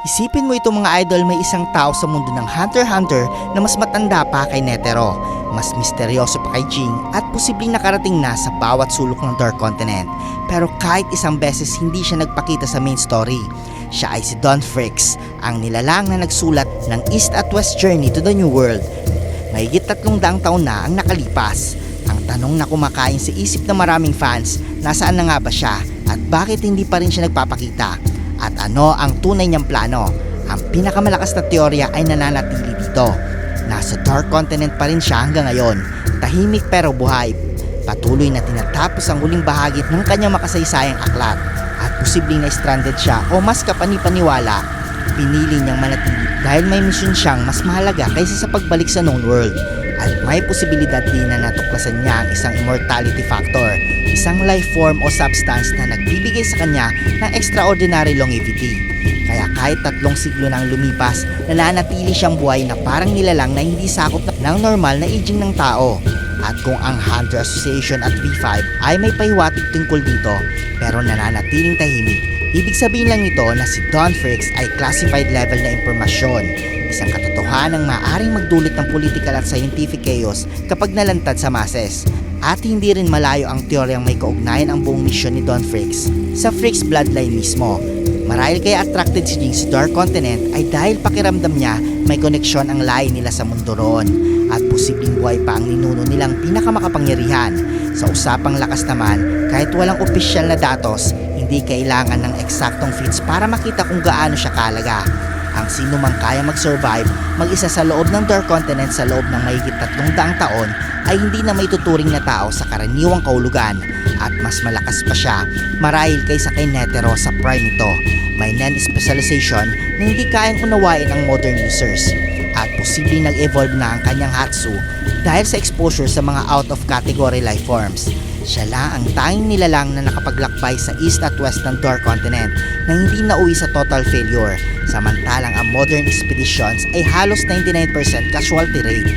Isipin mo itong mga idol may isang tao sa mundo ng Hunter x Hunter na mas matanda pa kay Netero, mas misteryoso pa kay Jing at posibleng nakarating na sa bawat sulok ng Dark Continent. Pero kahit isang beses hindi siya nagpakita sa main story. Siya ay si Don Fricks, ang nilalang na nagsulat ng East at West Journey to the New World. Mahigit tatlong daang taon na ang nakalipas. Ang tanong na kumakain sa isip ng maraming fans, nasaan na nga ba siya at bakit hindi pa rin siya nagpapakita? At ano ang tunay niyang plano? Ang pinakamalakas na teorya ay nananatili dito. Nasa Dark Continent pa rin siya hanggang ngayon. Tahimik pero buhay. Patuloy na tinatapos ang huling bahagi ng kanyang makasaysayang aklat. At posibleng na stranded siya o mas kapanipaniwala. Pinili niyang manatili dahil may misyon siyang mas mahalaga kaysa sa pagbalik sa known world. At may posibilidad din na natuklasan niya ang isang immortality factor, isang life form o substance na nagbibigay sa kanya ng extraordinary longevity. Kaya kahit tatlong siglo nang lumipas, nananatili siyang buhay na parang nilalang na hindi sakop ng normal na aging ng tao. At kung ang Hunter Association at V5 ay may pahiwatig tungkol dito, pero nananatiling tahimik, ibig sabihin lang nito na si Don Fricks ay classified level na impormasyon isang katotohanang maaring magdulot ng political at scientific chaos kapag nalantad sa masses. At hindi rin malayo ang teoryang may kaugnayan ang buong misyon ni Don Fricks sa Fricks bloodline mismo. Marahil kaya attracted si Jing sa Dark Continent ay dahil pakiramdam niya may koneksyon ang lahi nila sa mundo roon at posibleng buhay pa ang ninuno nilang pinakamakapangyarihan. Sa usapang lakas naman, kahit walang opisyal na datos, hindi kailangan ng eksaktong feats para makita kung gaano siya kalaga ang sino mang kaya mag-survive mag-isa sa loob ng Dark Continent sa loob ng mahigit tatlong daang taon ay hindi na may tuturing na tao sa karaniwang kaulugan at mas malakas pa siya marahil kaysa kay Netero sa prime nito. May non-specialization na hindi kayang unawain ang modern users at posibleng nag-evolve na ang kanyang Hatsu dahil sa exposure sa mga out-of-category life forms. Siya lang ang tanging nilalang na nakapaglakbay sa east at west ng Dark Continent na hindi nauwi sa total failure, samantalang ang modern expeditions ay halos 99% casualty rate.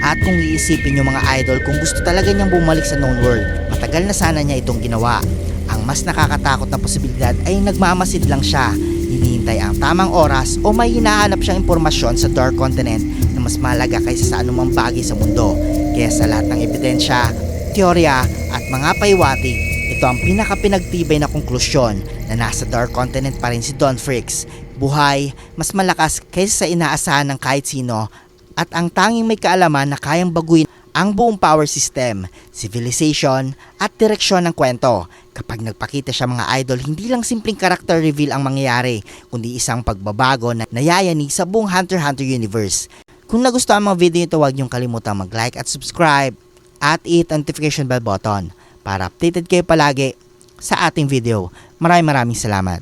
At kung iisipin yung mga idol kung gusto talaga niyang bumalik sa known world, matagal na sana niya itong ginawa. Ang mas nakakatakot na posibilidad ay nagmamasid lang siya, hinihintay ang tamang oras o may hinahanap siyang impormasyon sa Dark Continent na mas malaga kaysa sa anumang bagay sa mundo. Kaya sa lahat ng ebidensya, teorya mga paiwatig, ito ang pinakapinagtibay na konklusyon na nasa Dark Continent pa rin si Don Fricks. Buhay, mas malakas kaysa sa inaasahan ng kahit sino at ang tanging may kaalaman na kayang baguhin ang buong power system, civilization at direksyon ng kwento. Kapag nagpakita siya mga idol, hindi lang simpleng character reveal ang mangyayari, kundi isang pagbabago na nayayanig sa buong Hunter x Hunter universe. Kung nagustuhan ang mga video ito, huwag niyong kalimutang mag-like at subscribe at hit notification bell button para updated kayo palagi sa ating video. Maraming maraming salamat.